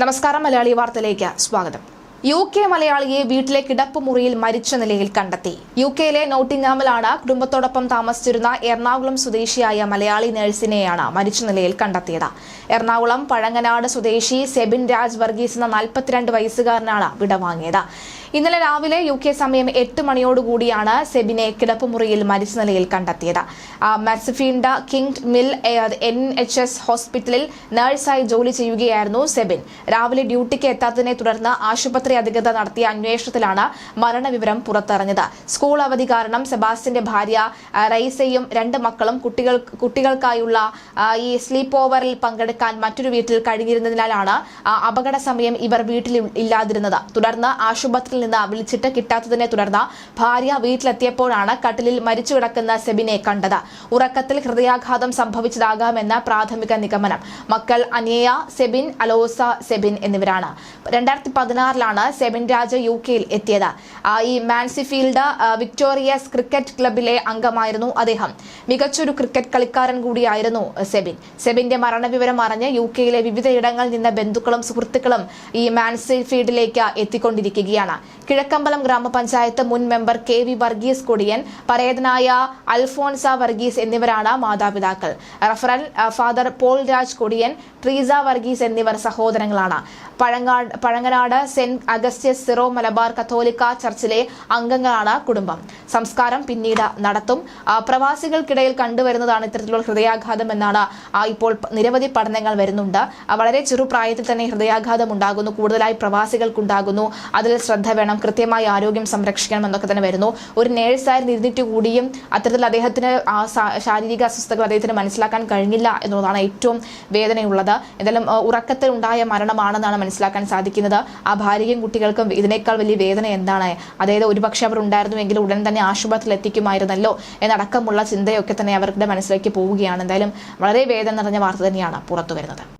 നമസ്കാരം മലയാളി വാർത്തയിലേക്ക് സ്വാഗതം. യു കെ മലയാളിയെ വീട്ടിലെ കിടപ്പുമുറിയിൽ മരിച്ച നിലയിൽ കണ്ടെത്തി. യു കെയിലെ നോട്ടിംഗാമിലാണ് കുടുംബത്തോടൊപ്പം താമസിച്ചിരുന്ന എറണാകുളം സ്വദേശിയായ മലയാളി നഴ്സിനെയാണ് മരിച്ച നിലയിൽ കണ്ടെത്തിയത്. എറണാകുളം പഴങ്ങനാട് സ്വദേശി സെബിൻ രാജ് വർഗീസ് എന്ന നാൽപ്പത്തിരണ്ട് വയസ്സുകാരനാണ് വിടവാങ്ങിയത്. ഇന്നലെ രാവിലെ യു കെ സമയം എട്ട് മണിയോടുകൂടിയാണ് സെബിനെ കിടപ്പുമുറിയിൽ മരിച്ച നിലയിൽ കണ്ടെത്തിയത്. ആ, Mansfield King Mill N H S ഹോസ്പിറ്റലിൽ നഴ്സായി ജോലി ചെയ്യുകയായിരുന്നു സെബിൻ. രാവിലെ ഡ്യൂട്ടിക്ക് എത്താത്തതിനെ തുടർന്ന് ആശുപത്രി അധികൃതർ നടത്തിയ അന്വേഷണത്തിലാണ് മരണവിവരം പുറത്തറിഞ്ഞത്. സ്കൂൾ അവധി കാരണം സെബാസ്റ്റിന്റെ ഭാര്യ റൈസയും രണ്ട് മക്കളും കുട്ടികൾ കുട്ടികൾക്കായുള്ള ഈ സ്ലീപ്പ് ഓവറിൽ പങ്കെടുക്കാൻ മറ്റൊരു വീട്ടിൽ കഴിഞ്ഞിരുന്നതിനാലാണ് അപകട സമയം ഇവർ വീട്ടിൽ ഇല്ലാതിരുന്നത്. തുടർന്ന് ആശുപത്രിയിൽ നിന്ന് വിളിച്ചിട്ട് കിട്ടാത്തതിനെ തുടർന്ന് ഭാര്യ വീട്ടിലെത്തിയപ്പോഴാണ് കട്ടിലിൽ മരിച്ചു കിടക്കുന്ന സെബിനെ കണ്ടത്. ഉറക്കത്തിൽ ഹൃദയാഘാതം സംഭവിച്ചതാകാമെന്ന പ്രാഥമിക നിഗമനം. മക്കൾ അനിയ സെബിൻ അലോസ സെബിൻ എന്നിവരാണ്. രണ്ടായിരത്തി പതിനാറിലാണ് സെബിൻ രാജ യു കെയിൽ എത്തിയത്. ഈ മാൻസിഫീൽഡ് വിക്ടോറിയസ് ക്രിക്കറ്റ് ക്ലബിലെ അംഗമായിരുന്നു അദ്ദേഹം. മികച്ചൊരു ക്രിക്കറ്റ് കളിക്കാരൻ കൂടിയായിരുന്നു സെബിൻ. സെബിന്റെ മരണവിവരം അറിഞ്ഞ് യു കെയിലെ വിവിധയിടങ്ങളിൽ നിന്ന് ബന്ധുക്കളും സുഹൃത്തുക്കളും ഈ മാൻസിഫീൽഡിലേക്ക് എത്തിക്കൊണ്ടിരിക്കുകയാണ്. കിഴക്കമ്പലം ഗ്രാമപഞ്ചായത്ത് മുൻ member K V Varghese Kodiyan പരേതനായ അൽഫോൺസ വർഗീസ് എന്നിവരാണ് മാതാപിതാക്കൾ. റഫറൽ ഫാദർ പോൾ രാജ് കൊടിയൻ ട്രീസ വർഗീസ് എന്നിവർ സഹോദരങ്ങളാണ്. Pazhanganad Saint Augustus Syro Malabar Catholic ചർച്ചിലെ അംഗങ്ങളാണ് കുടുംബം. സംസ്കാരം പിന്നീട് നടത്തും. പ്രവാസികൾക്കിടയിൽ കണ്ടുവരുന്നതാണ് ഇത്തരത്തിലുള്ള ഹൃദയാഘാതം എന്നാണ് ഇപ്പോൾ നിരവധി പഠനങ്ങൾ വരുന്നുണ്ട്. വളരെ ചെറുപ്രായത്തിൽ തന്നെ ഹൃദയാഘാതം ഉണ്ടാകുന്നു. കൂടുതലായി പ്രവാസികൾക്കുണ്ടാകുന്നു. അതിൽ ശ്രദ്ധ വേണം കൃത്യമായി ആരോഗ്യം സംരക്ഷിക്കണം എന്നൊക്കെ തന്നെ വരുന്നു. ഒരു നേഴ്സായിരുന്നു ഇരുന്നിട്ട് കൂടിയും അത്തരത്തിൽ അദ്ദേഹത്തിന് ആ ശാരീരിക അസ്വസ്ഥതകൾ അദ്ദേഹത്തിന് മനസ്സിലാക്കാൻ കഴിഞ്ഞില്ല എന്നുള്ളതാണ് ഏറ്റവും വേദനയുള്ളത്. എന്തായാലും ഉറക്കത്തിൽ ഉണ്ടായ മരണമാണെന്നാണ് മനസ്സിലാക്കാൻ സാധിക്കുന്നത്. ആ ഭാര്യയും കുട്ടികൾക്കും ഇതിനേക്കാൾ വലിയ വേദന എന്താണ്? അതായത് ഒരുപക്ഷെ അവർ ഉണ്ടായിരുന്നുവെങ്കിൽ ഉടൻ തന്നെ ആശുപത്രിയിൽ എത്തിക്കുമായിരുന്നല്ലോ എന്നടക്കമുള്ള ചിന്തയൊക്കെ തന്നെ അവരുടെ മനസ്സിലേക്ക് പോവുകയാണ്. എന്തായാലും വളരെ വേദന നിറഞ്ഞ വാർത്ത തന്നെയാണ് പുറത്തു വരുന്നത്.